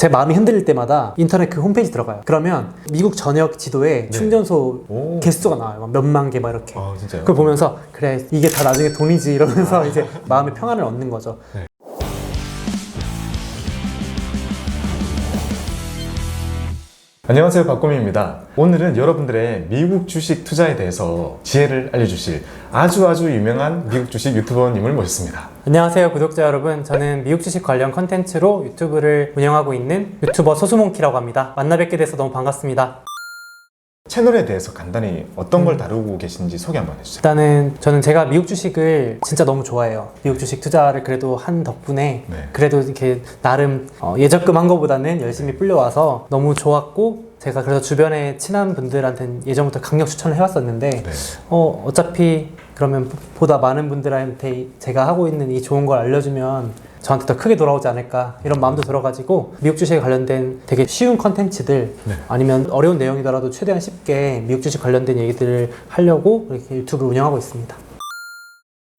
제 마음이 흔들릴 때마다 인터넷 그 홈페이지 들어가요. 그러면 미국 전역 지도에 충전소 네. 오. 개수가 나와요. 막 몇만 개 막 이렇게. 아 진짜요? 그걸 보면서 그래 이게 다 나중에 돈이지 이러면서 이제 마음의 평안을 얻는 거죠. 안녕하세요 박고미입니다. 오늘은 여러분들의 미국 주식 투자에 대해서 지혜를 알려주실 아주 아주 유명한 미국 주식 유튜버님을 모셨습니다. 안녕하세요 구독자 여러분 저는 미국 주식 관련 컨텐츠로 유튜브를 운영하고 있는 유튜버 소수몽키라고 합니다 만나 뵙게 돼서 너무 반갑습니다 채널에 대해서 간단히 어떤 걸 다루고 계신지 소개 한번 해주세요. 일단은 저는 제가 미국 주식을 진짜 너무 좋아해요 미국 주식 투자를 그래도 한 덕분에 네. 그래도 이렇게 나름 어, 예적금 한 거보다는 열심히 불려와서 너무 좋았고 제가 그래서 주변에 친한 분들한테는 예전부터 강력 추천을 해왔었는데 네. 어, 어차피 그러면 보다 많은 분들한테 제가 하고 있는 이 좋은 걸 알려주면 저한테 더 크게 돌아오지 않을까 이런 마음도 들어가지고 미국 주식에 관련된 되게 쉬운 컨텐츠들 네. 아니면 어려운 내용이더라도 최대한 쉽게 미국 주식 관련된 얘기들을 하려고 이렇게 유튜브를 운영하고 있습니다.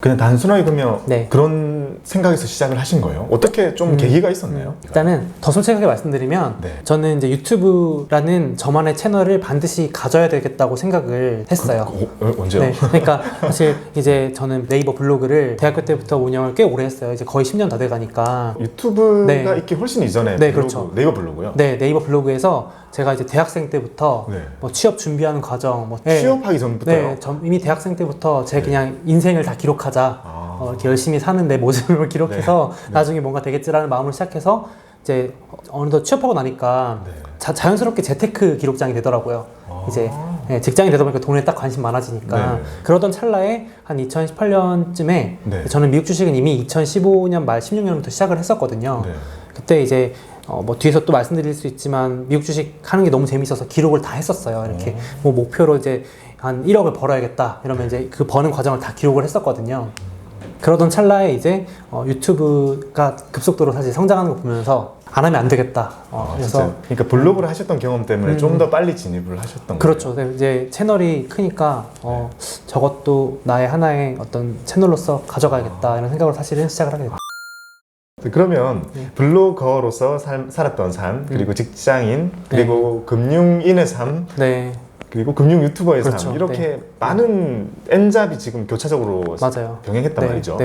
그냥 단순하게 그러면 네. 그런 생각에서 시작을 하신 거예요? 어떻게 좀 음. 계기가 있었나요? 일단은 더 솔직하게 말씀드리면 네. 저는 이제 유튜브라는 저만의 채널을 반드시 가져야 되겠다고 생각을 했어요. 그, 어, 언제요? 네, 그러니까 사실 이제 저는 네이버 블로그를 대학교 때부터 운영을 꽤 오래 했어요. 이제 거의 10년 다 돼가니까. 유튜브가 네. 있기 훨씬 이전에 네, 블로그, 그렇죠. 네이버 블로그요? 네, 네이버 블로그에서 제가 이제 대학생 때부터 네. 뭐 취업 준비하는 과정, 뭐 네, 취업하기 전부터요? 네, 전 이미 대학생 때부터 제 네. 그냥 인생을 다 기록하자. 아. 어, 이렇게 열심히 사는 내 모습을 기록해서 네. 나중에 뭔가 되겠지라는 마음으로 시작해서 이제 어느덧 취업하고 나니까 네. 자, 자연스럽게 재테크 기록장이 되더라고요. 아. 이제 네, 직장이 되다 보니까 돈에 딱 관심 많아지니까 네. 그러던 찰나에 한 2018년쯤에 네. 저는 미국 주식은 이미 2015년 말 16년부터 시작을 했었거든요. 네. 그때 이제 어, 뭐 뒤에서 또 말씀드릴 수 있지만 미국 주식 하는 게 너무 재밌어서 기록을 다 했었어요. 이렇게 뭐 목표로 이제 한 1억을 벌어야겠다 이러면 이제 그 버는 과정을 다 기록을 했었거든요. 그러던 찰나에 이제 어, 유튜브가 급속도로 사실 성장하는 거 보면서 안 하면 안 되겠다. 어, 아, 그래서 진짜요? 그러니까 블로그를 하셨던 경험 때문에 음. 좀더 빨리 진입을 하셨던 그렇죠. 네, 이제 채널이 크니까 어, 저것도 나의 하나의 어떤 채널로서 가져가야겠다 이런 생각으로 사실은 시작을 하게 됐죠. 그러면 네. 블로거로서 살, 살았던 삶, 그리고 직장인, 네. 그리고 금융인의 삶, 네, 그리고 금융 유튜버의 그렇죠. 삶 이렇게 많은 N잡이 지금 교차적으로 맞아요. 병행했단 네, 말이죠.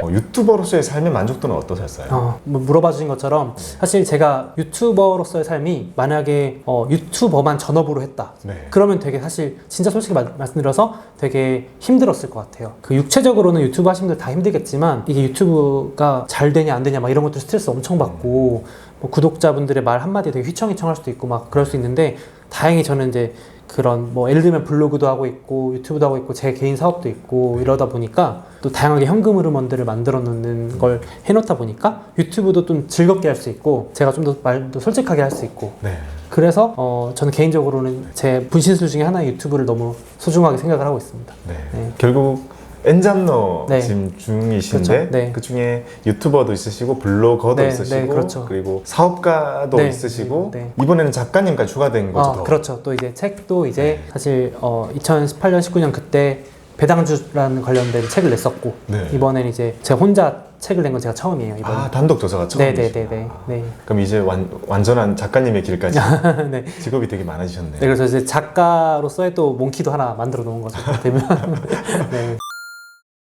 네, 네, 네. 어, 유튜버로서의 삶의 만족도는 어떠셨어요? 어, 뭐 물어봐 주신 것처럼 사실 제가 유튜버로서의 삶이 만약에 어, 유튜버만 전업으로 했다. 네. 그러면 되게 사실 진짜 솔직히 마- 말씀드려서 되게 힘들었을 것 같아요. 그 육체적으로는 유튜브 하시는 분들 다 힘들겠지만 이게 유튜브가 잘 되냐 안 되냐 막 이런 것들 스트레스 엄청 받고 뭐 구독자분들의 말 한마디에 되게 휘청휘청할 수도 있고 막 그럴 수 있는데 다행히 저는 이제 그런 뭐 예를 들면 블로그도 하고 있고 유튜브도 하고 있고 제 개인 사업도 있고 이러다 보니까 또 다양하게 현금 흐름원들을 만들어 놓는 걸 해놓다 보니까 유튜브도 좀 즐겁게 할 수 있고 제가 좀 더 말도 솔직하게 할 수 있고 네. 그래서 어, 저는 개인적으로는 제 분신술 중에 하나의 유튜브를 너무 소중하게 생각을 하고 있습니다. 네. 네. 결국 엔잡러 네. 지금 중이신데 그렇죠. 네. 그 중에 유튜버도 있으시고 블로거도 네, 있으시고 네, 그렇죠. 그리고 사업가도 네, 있으시고 네, 이번에는 작가님까지 추가된 거죠. 어, 더. 그렇죠. 또 이제 책도 이제 네. 사실 어, 2018년 19년 그때 배당주라는 관련된 책을 냈었고 네. 이번에는 이제 제가 혼자 책을 낸 건 제가 처음이에요. 이번. 아 단독 저자가 처음이시죠. 네네네네. 네. 그럼 이제 완, 완전한 작가님의 길까지 네. 직업이 되게 많아지셨네요. 네, 그래서 이제 작가로서의 또 몽키도 하나 만들어 놓은 거죠. 되면. 네.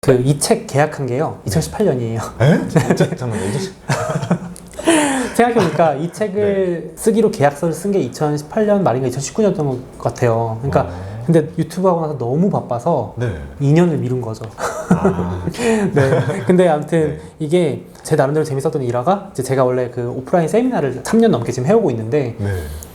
그 이 책 계약한 게요. 2018년이에요. 에? 진짜 잠깐만요. 생각해보니까 이 책을 쓰기로 계약서를 쓴 게 2018년 말인가 2019년이었던 것 같아요. 그러니까 어. 근데 유튜브 하고 나서 너무 바빠서 네. 2년을 미룬 거죠. 아, 네. 근데 아무튼 네. 이게 제 나름대로 재밌었던 일화가 이제 제가 원래 그 오프라인 세미나를 3년 넘게 지금 해오고 있는데 네.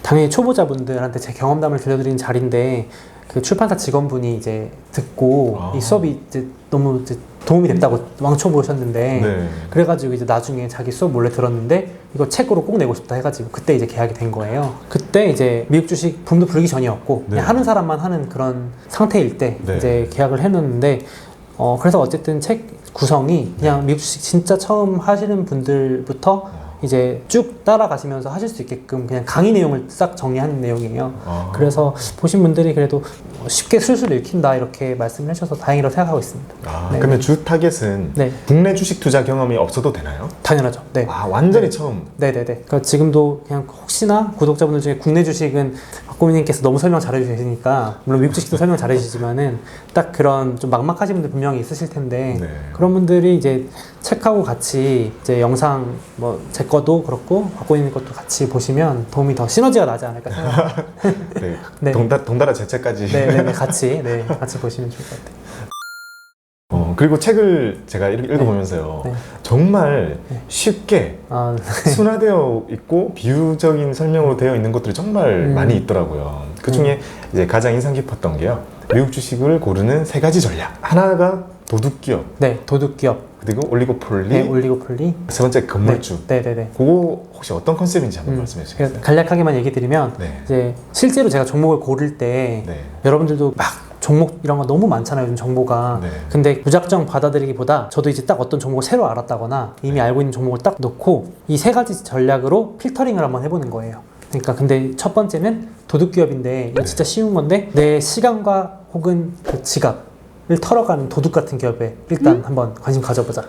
당연히 초보자분들한테 제 경험담을 들려드리는 자리인데 그 출판사 직원분이 이제 듣고 아. 이 수업이 이제 너무 이제 도움이 됐다고 왕초 보셨는데 네. 그래가지고 이제 나중에 자기 수업 몰래 들었는데 이거 책으로 꼭 내고 싶다 해가지고 그때 이제 계약이 된 거예요. 그때 이제 미국 주식 붐도 불기 전이었고 네. 그냥 하는 사람만 하는 그런 상태일 때 네. 이제 계약을 해놓는데 어 그래서 어쨌든 책 구성이 그냥 미국 주식 진짜 처음 하시는 분들부터 이제 쭉 따라가시면서 하실 수 있게끔 그냥 강의 내용을 싹 정리하는 내용이에요. 아. 그래서 보신 분들이 그래도 쉽게 술술 읽힌다 이렇게 말씀을 해주셔서 다행이라고 생각하고 있습니다. 아, 네. 그러면 주 타겟은 네, 국내 주식 투자 경험이 없어도 되나요? 당연하죠. 네. 아, 완전히 처음. 네네네. 그러니까 지금도 그냥 혹시나 구독자분들 중에 국내 주식은 박고민님께서 너무 설명 잘해주시니까 물론 미국 주식도 설명 잘해주시지만은 딱 그런 좀 막막하신 분들 분명히 있으실 텐데 네. 그런 분들이 이제 책하고 같이 이제 영상 뭐제 것도 그렇고 박고민님 것도 같이 보시면 도움이 더 시너지가 나지 않을까 생각합니다. 네. 네. 동다, 동달아 제책까지. 네네 같이 네 같이 보시면 좋을 것 같아요. 어, 그리고 책을 제가 읽- 읽어보면서요. 네. 정말 네. 쉽게 아, 순화되어 있고 비유적인 설명으로 되어 있는 것들이 정말 음. 많이 있더라고요. 그 중에 이제 가장 인상 깊었던 게요. 미국 주식을 고르는 세 가지 전략. 하나가 도둑 기업, 네 도둑 기업, 그리고 올리고폴리, 네, 올리고폴리, 세 번째 건물주. 네, 네네 네. 그거 혹시 어떤 컨셉인지 한번 음, 말씀해 주시겠어요? 그래서 간략하게만 얘기 드리면 네. 이제 실제로 제가 종목을 고를 때 네. 여러분들도 막 종목 이런 거 너무 많잖아요 요즘 정보가 네. 근데 무작정 받아들이기보다 저도 이제 딱 어떤 종목을 새로 알았다거나 이미 알고 있는 종목을 딱 넣고 이 세 가지 전략으로 필터링을 한번 해보는 거예요 그러니까 근데 첫 번째는 도둑기업인데 이거 네. 진짜 쉬운 건데 내 시간과 혹은 그 지갑을 털어가는 도둑 같은 기업에 일단 한번 관심 가져보자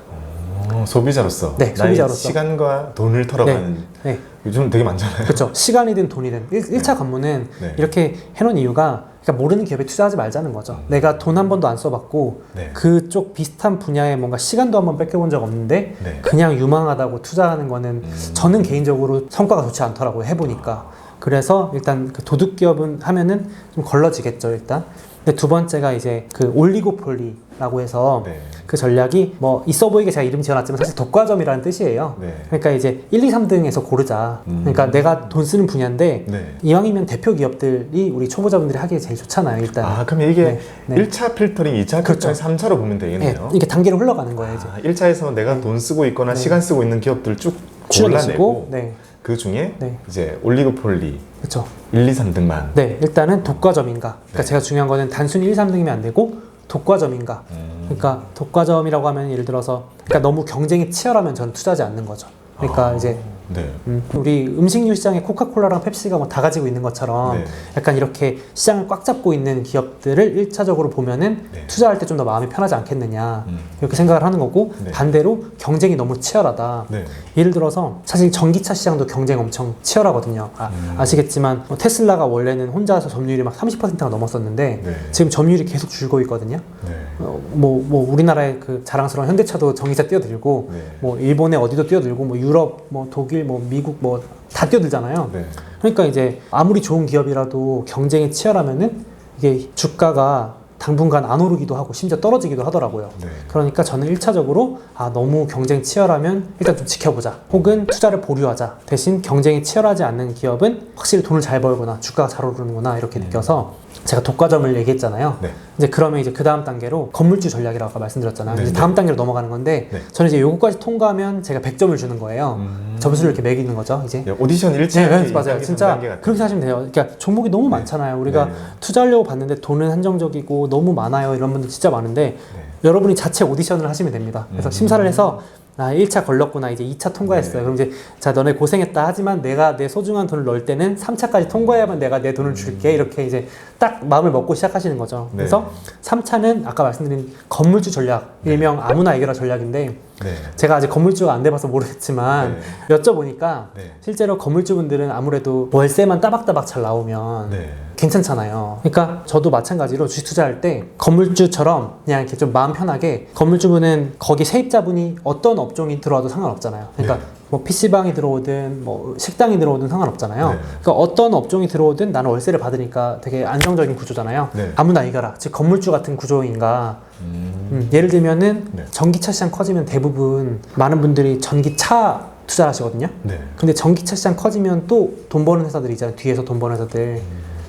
어, 소비자로서 네, 소비자로서. 시간과 돈을 털어가는 네 요즘 되게 많잖아요. 그렇죠 시간이든 돈이든 일, 일차 관문은 네. 이렇게 해놓은 이유가 그러니까 모르는 기업에 투자하지 말자는 거죠. 음. 내가 돈 한 번도 안 써봤고 네. 그쪽 비슷한 분야에 뭔가 시간도 한 번 뺏겨본 적 없는데 네. 그냥 유망하다고 투자하는 거는 음. 저는 개인적으로 성과가 좋지 않더라고요 해보니까. 그래서 일단 그 도둑 기업은 하면은 좀 걸러지겠죠 일단. 근데 두 번째가 이제 그 올리고폴리라고 해서 네. 그 전략이 뭐 있어 보이게 제가 이름 지어놨지만 사실 독과점이라는 뜻이에요. 네. 그러니까 이제 1, 2, 3등에서 고르자. 음. 그러니까 내가 돈 쓰는 분야인데 네. 이왕이면 대표 기업들이 우리 초보자분들이 하기에 제일 좋잖아요, 일단. 아, 그럼 이게 네, 네. 1차 필터링, 2차 그렇죠. 필터링, 3차로 보면 네, 되겠네요. 이게 단계로 흘러가는 거예요, 이제. 아, 1차에서 내가 돈 쓰고 있거나 네. 시간 쓰고 있는 기업들 쭉 골라내고 네, 그 중에 네. 이제 올리고폴리 그렇죠. 1, 2, 3등만 네, 일단은 독과점인가. 그러니까 네. 제가 중요한 거는 단순히 1, 2, 3등이면 안 되고 독과점인가. 음. 그러니까 독과점이라고 하면 예를 들어서 그러니까 너무 경쟁이 치열하면 저는 투자하지 않는 거죠. 그러니까 아, 이제 네. 음, 우리 음식료 시장에 코카콜라랑 펩시가 뭐 다 가지고 있는 것처럼 네. 약간 이렇게 시장을 꽉 잡고 있는 기업들을 1차적으로 보면은 네. 투자할 때 좀 더 마음이 편하지 않겠느냐 음. 이렇게 생각을 하는 거고 네. 반대로 경쟁이 너무 치열하다 네. 예를 들어서 사실 전기차 시장도 경쟁 엄청 치열하거든요 아, 음. 아시겠지만 뭐 테슬라가 원래는 혼자서 점유율이 막 30%가 넘었었는데 네. 지금 점유율이 계속 줄고 있거든요 네. 어, 뭐, 뭐 우리나라의 그 자랑스러운 현대차도 전기차 뛰어들고 네. 뭐 일본에 어디도 뛰어들고 뭐 유럽 뭐 독일 뭐 미국 뭐 다 뛰어들잖아요 네. 그러니까 이제 아무리 좋은 기업이라도 경쟁이 치열하면은 이게 주가가 당분간 안 오르기도 하고 심지어 떨어지기도 하더라고요. 네. 그러니까 저는 1차적으로 아 너무 경쟁 치열하면 일단 좀 지켜보자. 혹은 투자를 보류하자. 대신 경쟁이 치열하지 않는 기업은 확실히 돈을 잘 벌거나 주가가 잘 오르는구나 이렇게 느껴서 제가 독과점을 얘기했잖아요. 네. 이제 그러면 이제 그 다음 단계로 건물주 전략이라고 아까 말씀드렸잖아요. 네, 이제 네. 다음 단계로 넘어가는 건데 네. 저는 이제 요거까지 통과하면 제가 100점을 주는 거예요. 음. 점수를 이렇게 매기는 거죠. 이제 네, 오디션 1차 네, 네, 맞아요. 진짜 그렇게 하시면 돼요. 그러니까 종목이 너무 많잖아요. 우리가 네. 투자하려고 봤는데 돈은 한정적이고 너무 많아요. 이런 분들 진짜 많은데 네. 여러분이 자체 오디션을 하시면 됩니다. 그래서 음. 심사를 해서 아, 1차 걸렸구나. 이제 2차 통과했어요. 네. 그럼 이제 자, 너네 고생했다. 하지만 내가 내 소중한 돈을 넣을 때는 3차까지 통과해야만 내가 내 돈을 줄게. 이렇게 이제 딱 마음을 먹고 시작하시는 거죠. 음. 네. 그래서 3차는 아까 말씀드린 건물주 전략, 일명 아무나 이겨라 전략인데 네. 제가 아직 건물주가 안 돼봐서 모르겠지만 여쭤보니까 네. 실제로 건물주분들은 아무래도 월세만 따박따박 잘 나오면 네. 괜찮잖아요. 그러니까 저도 마찬가지로 주식 투자할 때 건물주처럼 그냥 이렇게 좀 마음 편하게 건물주분은 거기 세입자분이 어떤 업종이 들어와도 상관없잖아요. 그러니까 네. 뭐 PC방이 들어오든 뭐 식당이 들어오든 상관없잖아요. 네. 그러니까 어떤 업종이 들어오든 나는 월세를 받으니까 되게 안정적인 구조잖아요. 네. 아무나 이겨라. 즉 건물주 같은 구조인가 음. 음, 예를 들면은 네. 전기차 시장 커지면 대부분 많은 분들이 전기차 투자를 하시거든요. 네. 근데 전기차 시장 커지면 또 돈 버는 회사들이 있잖아요. 뒤에서 돈 버는 회사들.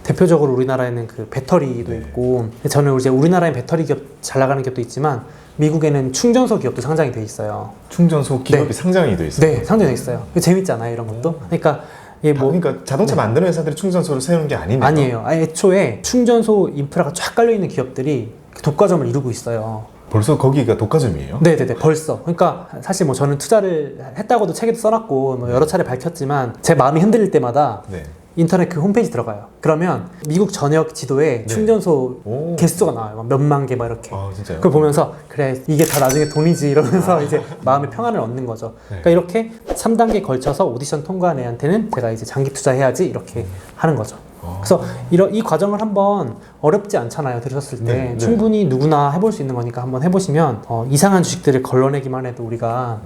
대표적으로 우리나라에는 그 배터리도 네. 있고 저는 이제 우리나라에 배터리 기업 잘 나가는 기업도 있지만 미국에는 충전소 기업도 상장이 돼 있어요. 충전소 기업이 네. 상장이 돼 있어요. 네, 상장돼 있어요. 재밌잖아요, 이런 것도. 그러니까 이게 다- 뭐 그러니까 자동차 만드는 회사들이 충전소를 세우는 게 아니네요. 아니에요. 아예 애초에 충전소 인프라가 쫙 깔려 있는 기업들이 그 독과점을 이루고 있어요. 벌써 거기가 독과점이에요? 네네네 벌써 그러니까 사실 뭐 저는 투자를 했다고도 책에도 써놨고 뭐 여러 차례 밝혔지만 제 마음이 흔들릴 때마다 네. 인터넷 그 홈페이지 들어가요 그러면 미국 전역 지도에 네. 충전소 오. 개수가 나와요 막 몇만 개 막 이렇게 아 진짜요? 그걸 보면서 그래 이게 다 나중에 돈이지 이러면서 이제 마음의 평안을 얻는 거죠. 네. 그러니까 이렇게 3단계 걸쳐서 오디션 통과한 애한테는 제가 이제 장기 투자해야지 이렇게 하는 거죠. 아. 그래서 이런 이 과정을 한번 어렵지 않잖아요. 들으셨을 때 네, 네. 충분히 누구나 해볼 수 있는 거니까 한번 해보시면 어, 이상한 주식들을 걸러내기만 해도 우리가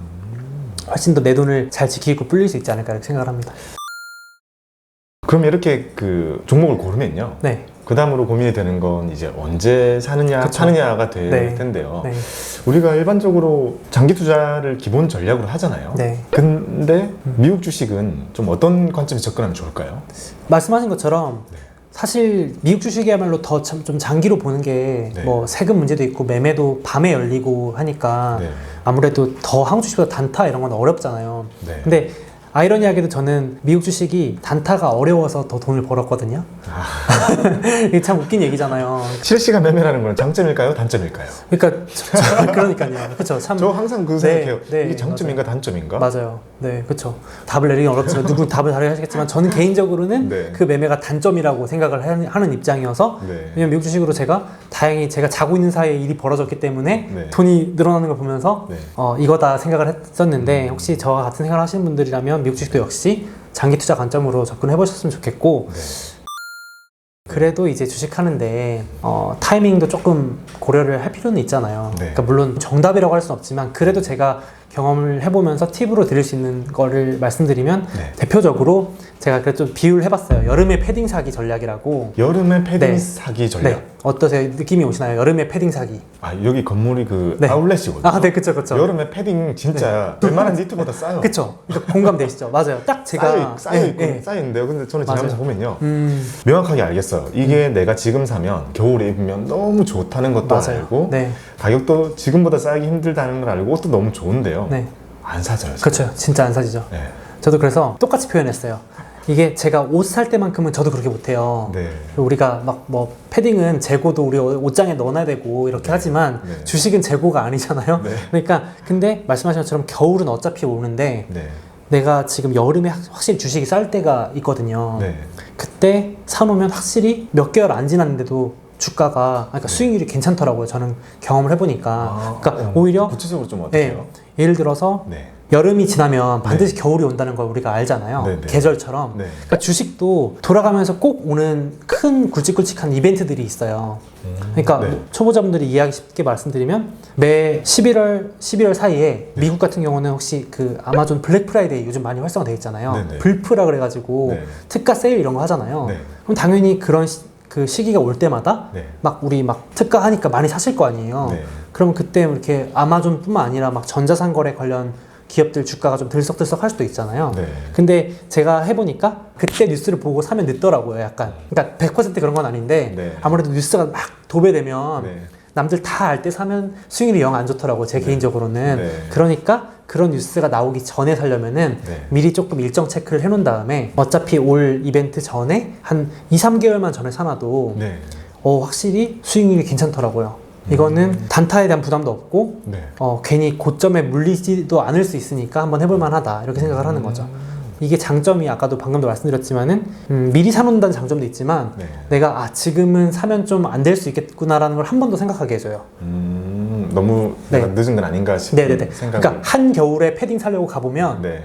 훨씬 더 내 돈을 잘 지키고 불릴 수 있지 않을까 이렇게 생각을 합니다. 그럼 이렇게 그 종목을 고르면요. 네, 그 다음으로 고민이 되는 건 이제 언제 사느냐, 그쵸. 사느냐가 될 네. 텐데요. 네, 우리가 일반적으로 장기 투자를 기본 전략으로 하잖아요. 네. 근데 미국 주식은 좀 어떤 관점에서 접근하면 좋을까요? 말씀하신 것처럼 네. 사실 미국 주식이야말로 더 좀 장기로 보는 게 네. 뭐 세금 문제도 있고 매매도 밤에 열리고 하니까 네. 아무래도 더 한국 주식보다 단타 이런 건 어렵잖아요. 네. 근데 아이러니하게도 저는 미국 주식이 단타가 어려워서 더 돈을 벌었거든요. 아. 이게 참 웃긴 얘기잖아요. 실시간 매매라는 건 장점일까요? 단점일까요? 그러니까 저- 저- 그러니까요. 그렇죠. 참 저 항상 그 네, 생각해요. 네, 이게 장점인가 단점인가? 맞아요. 네, 그렇죠. 답을 내리기 어렵지만 누군 답을 다르게 하시겠지만 저는 개인적으로는 네. 그 매매가 단점이라고 생각을 하는- 하는 입장이어서 네. 왜냐면 미국 주식으로 제가 다행히 제가 자고 있는 사이에 일이 벌어졌기 때문에 네. 돈이 늘어나는 걸 보면서 네. 어, 이거다 생각을 했었는데 혹시 저와 같은 생각을 하시는 분들이라면 미국 주식도 역시 장기 투자 관점으로 접근해 보셨으면 좋겠고 네. 그래도 이제 주식하는데 어, 타이밍도 조금 고려를 할 필요는 있잖아요. 네. 그러니까 물론 정답이라고 할 수는 없지만 그래도 제가 경험을 해보면서 팁으로 드릴 수 있는 거를 말씀드리면 네. 대표적으로 제가 좀 비유를 해봤어요. 여름에 패딩 사기 전략이라고. 여름에 패딩 네. 사기 전략. 네, 어떠세요? 느낌이 오시나요? 여름에 패딩 사기. 아 여기 건물이 그 네. 아울렛이거든요. 아, 네, 그쵸, 그쵸. 여름에 패딩 진짜 웬만한 니트보다 싸요. 그쵸. 공감되시죠? 맞아요. 딱 제가. 쌓여, 쌓여 네, 있고 네. 쌓여 있는데요. 근데 저는 지나면서. 보면요. 음, 명확하게 알겠어요. 이게 내가 지금 사면 겨울에 입으면 너무 좋다는 것도 맞아요. 알고 네, 가격도 지금보다 싸기 힘들다는 걸 알고 옷도 너무 좋은데요. 네. 안. 저는. 그렇죠. 진짜 안 사지죠. 네. 저도 그래서 똑같이 표현했어요. 이게 제가 옷 살 때만큼은 저도 그렇게 못해요. 네. 우리가 막 뭐 패딩은 재고도 우리 옷장에 넣어놔야 되고 이렇게 하지만 네. 주식은 재고가 아니잖아요. 네. 그러니까 근데 말씀하신 것처럼 겨울은 어차피 오는데 네. 내가 지금 여름에 확- 확실히 주식이 쌀 때가 있거든요. 네. 그때 사놓으면 확실히 몇 개월 안 지났는데도 주가가 그러니까 수익률이 괜찮더라고요. 저는 경험을 해보니까. 아, 그러니까 어, 오히려 구체적으로 좀 네, 어때요? 예를 들어서 네. 여름이 지나면 반드시 겨울이 온다는 걸 우리가 알잖아요. 네, 네. 계절처럼. 네. 그러니까 주식도 돌아가면서 꼭 오는 큰 굵직굵직한 이벤트들이 있어요. 그러니까 네. 초보자분들이 이해하기 쉽게 말씀드리면 매 11월 11월 사이에 미국 같은 경우는 혹시 그 아마존 블랙 프라이데이 요즘 많이 활성화되어 있잖아요. 네, 네. 불프라 그래가지고 네. 특가 세일 이런 거 하잖아요. 네. 그럼 당연히 그런 시, 그 시기가 올 때마다 네. 막 우리 막 특가 하니까 많이 사실 거 아니에요. 네. 그럼 그때 이렇게 아마존뿐만 아니라 막 전자상거래 관련 기업들 주가가 좀 들썩들썩 할 수도 있잖아요. 네. 근데 제가 해보니까 그때 뉴스를 보고 사면 늦더라고요, 약간. 그러니까 100% 그런 건 아닌데 네. 아무래도 뉴스가 막 도배되면 네. 남들 다 알 때 사면 수익률이 영 안 좋더라고요, 제 개인적으로는. 네. 그러니까 그런 뉴스가 나오기 전에 살려면은 네. 미리 조금 일정 체크를 해놓은 다음에 어차피 올 이벤트 전에 한 2, 3개월만 전에 사놔도 네. 어, 확실히 수익률이 괜찮더라고요. 이거는 단타에 대한 부담도 없고 네. 어, 괜히 고점에 물리지도 않을 수 있으니까 한번 해볼 만하다 이렇게 생각을 하는 거죠. 이게 장점이 아까도 방금도 말씀드렸지만은 음, 미리 사놓는다는 장점도 있지만 네. 내가 아 지금은 사면 좀 안 될 수 있겠구나라는 걸 한 번 더 생각하게 해줘요. 음, 너무 네. 늦은 건 아닌가 싶은 네네네. 생각을. 그러니까 한 겨울에 패딩 사려고 가보면 네.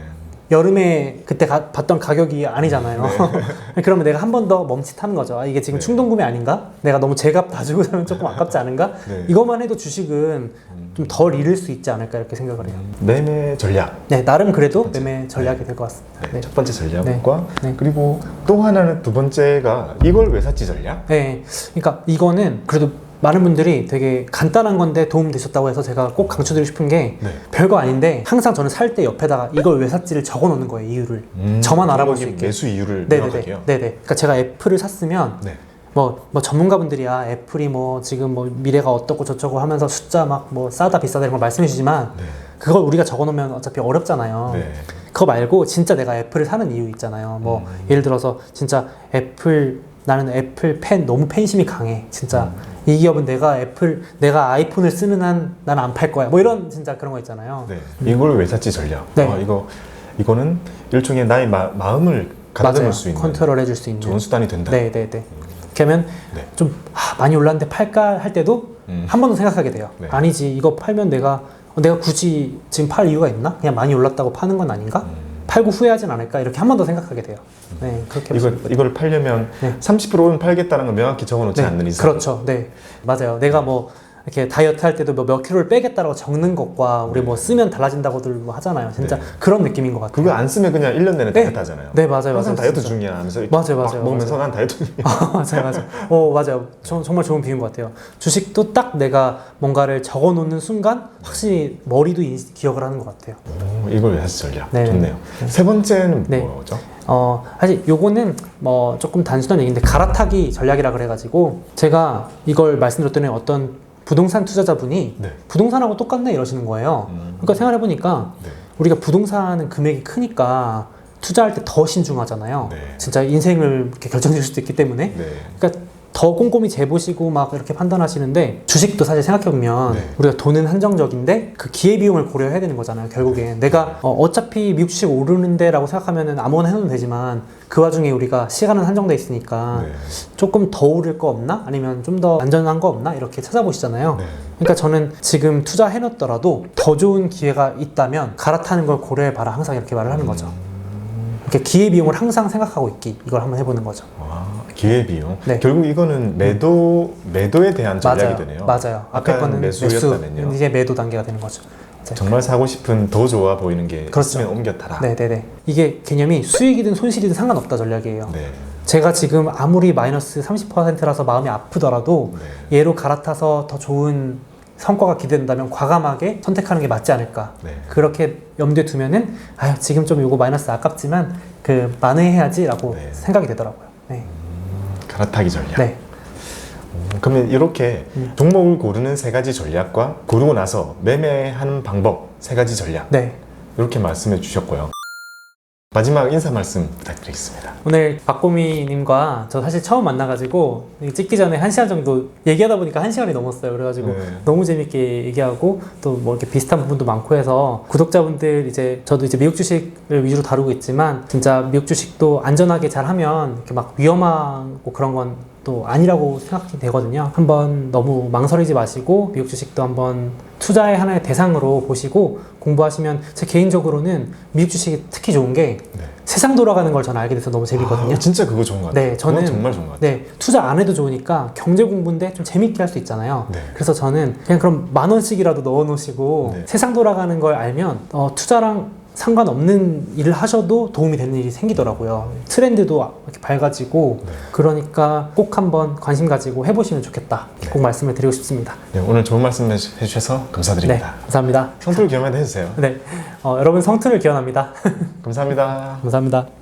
여름에 그때 가- 봤던 가격이 아니잖아요. 그러면 내가 한 번 더 멈칫하는 거죠. 아, 이게 지금 네. 충동 구매 아닌가? 내가 너무 제값 다 주고 사면 조금 아깝지 않은가? 네. 이것만 해도 주식은 좀 덜 잃을 수 있지 않을까 이렇게 생각을 해요. 매매 전략. 네, 나름 그래도. 매매 전략이 될 것 같습니다. 네, 네. 첫 번째 전략과 네. 네. 그리고 또 하나는 두 번째가 이걸 왜 샀지 전략? 네, 그러니까 이거는 그래도 많은 분들이 되게 간단한 건데 도움 되셨다고 해서 제가 꼭 강추드리고 싶은 게 네. 별거 아닌데 항상 저는 살 때 옆에다가 이걸 왜 샀지를 적어 놓는 거예요 이유를 음, 저만 알아볼 수 있게 매수 이유를 네네네 명확하게요. 네네 그러니까 제가 애플을 샀으면 네. 뭐, 뭐 전문가분들이야 애플이 뭐 지금 뭐 미래가 어떻고 저쩌고 하면서 숫자 막 뭐 싸다 비싸다 이런 걸 말씀해 주시지만 네. 그걸 우리가 적어 놓으면 어차피 어렵잖아요 네. 그거 말고 진짜 내가 애플을 사는 이유 있잖아요. 뭐 음. 예를 들어서 진짜 애플 나는 애플 팬 너무 팬심이 강해. 진짜 이 기업은 내가 애플, 내가 아이폰을 쓰는 한 난 안 팔 거야. 뭐 이런 진짜 그런 거 있잖아요. 네. 이걸 왜 샀지 전략. 네. 어, 이거 이거는 일종의 나의 마, 마음을 가다듬을. 수 있는 컨트롤 해줄 수 있는. 좋은 수단이 된다. 네, 네, 네. 그러면 네. 좀 아, 많이 올랐는데 팔까 할 때도 음. 한 번 더 생각하게 돼요. 네. 아니지, 이거 팔면 내가 어, 내가 굳이 지금 팔 이유가 있나? 그냥 많이 올랐다고 파는 건 아닌가? 음. 팔고 후회하진 않을까? 이렇게 한 번 더 생각하게 돼요. 네, 그렇게 이걸 이걸 팔려면 네. 30%는 팔겠다는 걸 명확히 적어놓지 네, 않는 이상. 그렇죠. 네, 맞아요. 내가 뭐 이렇게 다이어트 할 때도 뭐몇 킬로를 빼겠다라고 적는 것과 우리 뭐 쓰면 달라진다고들 뭐 하잖아요. 진짜 네. 그런 느낌인 것 같아요. 그거 안 쓰면 그냥 1년 내내 네. 다이어트 하잖아요. 네, 맞아요, 항상 맞아요. 다이어트 진짜. 중이야 하면서 맞아요, 막 맞아요, 먹으면서 난 다이어트 중이야. 맞아요, 맞아요. 어, 맞아요. 저- 정말 좋은 비유인 것 같아요. 주식도 딱 내가 뭔가를 적어 놓는 순간 확실히 머리도 인- 기억을 하는 것 같아요. 오, 이걸 왜 샀지 전략. 네. 좋네요. 세 번째는 네. 뭐죠? 어, 사실 요거는 뭐 조금 단순한 얘기인데 갈아타기 전략이라 그래가지고 제가 이걸 말씀드렸더니 어떤 부동산 투자자분이 네. 부동산하고 똑같네 이러시는 거예요. 음. 그러니까 생각해 보니까 네. 우리가 부동산은 금액이 크니까 투자할 때 더 신중하잖아요. 네. 진짜 인생을 이렇게 결정질 수도 있기 때문에. 네. 그러니까 더 꼼꼼히 재보시고 막 이렇게 판단하시는데 주식도 사실 생각해보면 네. 우리가 돈은 한정적인데 그 기회비용을 고려해야 되는 거잖아요 결국엔 내가 어, 차피 미국 주식 오르는데 라고 생각하면 아무거나 해놓으면 되지만 그 와중에 우리가 시간은 한정돼 있으니까 네. 조금 더 오를 거 없나? 아니면 좀 더 안전한 거 없나? 이렇게 찾아보시잖아요 네. 그러니까 저는 지금 투자해놨더라도 더 좋은 기회가 있다면 갈아타는 걸 고려해봐라 항상 이렇게 말을 하는 거죠 이렇게 기회비용을 항상 생각하고 있기 이걸 한번 해보는 거죠 아, 기회비용. 네. 결국 이거는 매도 매도에 대한 전략이 맞아요. 되네요. 맞아요. 앞에 아까 거는 매수였다면요. 매수, 이제 매도 단계가 되는 거죠. 이제. 정말 사고 싶은 더 좋아 보이는 게 그렇죠. 있으면 옮겨 타라. 네네네. 이게 개념이 수익이든 손실이든 상관없다 전략이에요. 네. 제가 지금 아무리 마이너스 30%라서 마음이 아프더라도 네. 얘로 갈아타서 더 좋은 성과가 기대된다면 과감하게 선택하는 게 맞지 않을까. 네. 그렇게 염두에 두면은 아유 지금 좀 이거 마이너스 아깝지만 그 만회해야지라고 네. 생각이 되더라고요. 네. 갈아타기 전략. 네. 음, 그러면 이렇게 음. 종목을 고르는 세 가지 전략과 고르고 나서 매매하는 방법 세 가지 전략 네. 이렇게 말씀해 주셨고요. 마지막 인사 말씀 부탁드리겠습니다. 오늘 박고미님과 저 사실 처음 만나가지고 이 찍기 전에 한 시간 정도 얘기하다 보니까 한 시간이 넘었어요. 그래가지고 네. 너무 재밌게 얘기하고 또 뭐 이렇게 비슷한 부분도 많고 해서 구독자분들 이제 저도 이제 미국 주식을 위주로 다루고 있지만 진짜 미국 주식도 안전하게 잘 하면 이렇게 막 위험하고 그런 건 또 아니라고 생각이 되거든요. 한번 너무 망설이지 마시고 미국 주식도 한번 투자의 하나의 대상으로 보시고 공부하시면 제 개인적으로는 미국 주식이 특히 좋은 게 네. 세상 돌아가는 걸 저는 알게 돼서 너무 재밌거든요. 아, 진짜 그거 좋은 것 같아요. 네, 저는 정말 좋은 것 같아요. 네, 투자 안 해도 좋으니까 경제 공부인데 좀 재밌게 할 수 있잖아요. 네. 그래서 저는 그냥 그럼 만 원씩이라도 넣어 놓으시고 네. 세상 돌아가는 걸 알면 어, 투자랑 상관없는 일을 하셔도 도움이 되는 일이 생기더라고요. 트렌드도 이렇게 밝아지고 네. 그러니까 꼭 한번 관심 가지고 해보시면 좋겠다. 이렇게 꼭 말씀을 드리고 싶습니다. 네, 오늘 좋은 말씀 해주- 해주셔서 네, 감사드립니다. 감사합니다. 성투를 기억만 해주세요. 네, 어, 여러분 성투를 기원합니다. 감사합니다. 감사합니다.